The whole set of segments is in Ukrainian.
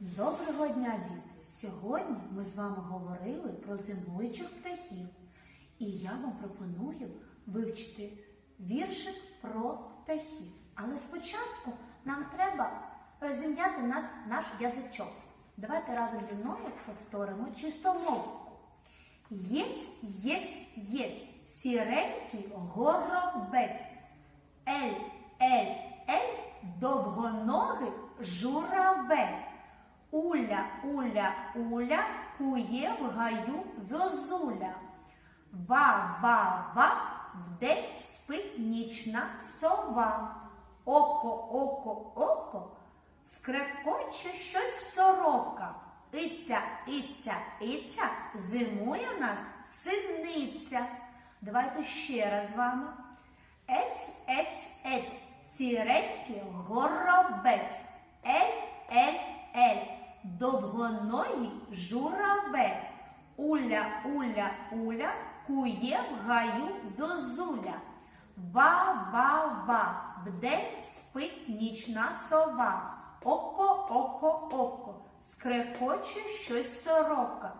Доброго дня, діти! Сьогодні ми з вами говорили про зимуючих птахів. І я вам пропоную вивчити віршик про птахів. Але спочатку нам треба розім'яти нас наш язичок. Давайте разом зі мною повторимо чистомовку. Єць, єць, єць, сіренький горобець. Ель, ель, ель, довгоногий журавель. Уля, уля, уля, кує в гаю зозуля. Ва, ва, ва, вдень спить нічна сова. Око, око, око, скрекоче щось сорока. Іця, іця, іця, зимує нас синиця. Давайте ще раз з вами. Ець, ець, ець, сіренький горобець. Довгоногий журавель. Уля, уля, уля, кує в гаю зозуля. Ба, ба, ба, вдень спить нічна сова. Око, око, око, скрекоче щось сорока.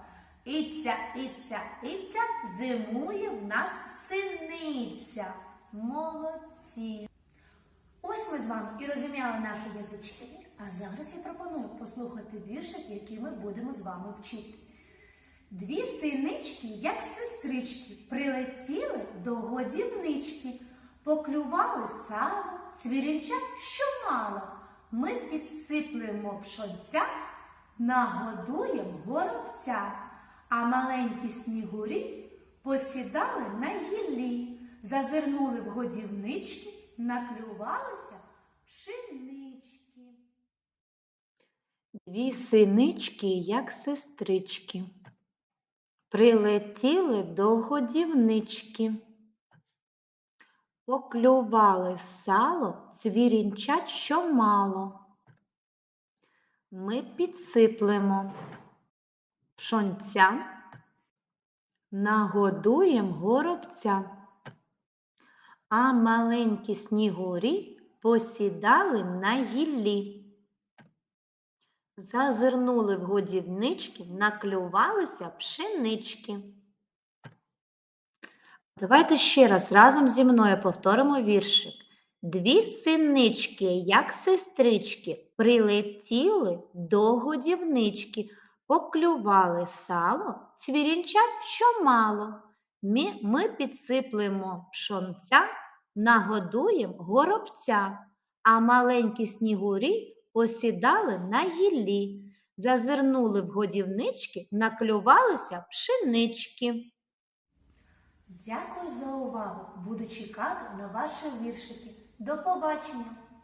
Іця, іця, іця, зимує в нас синиця. Молодці. Ось ми з вами і розім'яли наші язички. А зараз я пропоную послухати віршик, який ми будемо з вами вчити. Дві синички, як сестрички, прилетіли до годівнички, поклювали сало, цвірінчать, що мало. Ми підсиплемо пшонця, нагодуємо горобця, а маленькі снігурі посідали на гіллі, зазирнули в годівнички, наклювалися пшенички. Дві синички, як сестрички, прилетіли до годівнички, поклювали сало, цвірінчать, що мало. Ми підсиплемо пшонця, нагодуєм горобця, а маленькі снігурі посідали на гіллі. Зазирнули в годівнички, наклювалися пшенички. Давайте ще раз разом зі мною повторимо віршик. Дві синички, як сестрички, прилетіли до годівнички, поклювали сало, цвірінчать, що мало. Ми, підсиплемо пшонця, нагодуємо горобця, а маленькі снігурі посідали на гіллі, зазирнули в годівнички, наклювалися пшенички. Дякую за увагу. Буду чекати на ваші віршики. До побачення!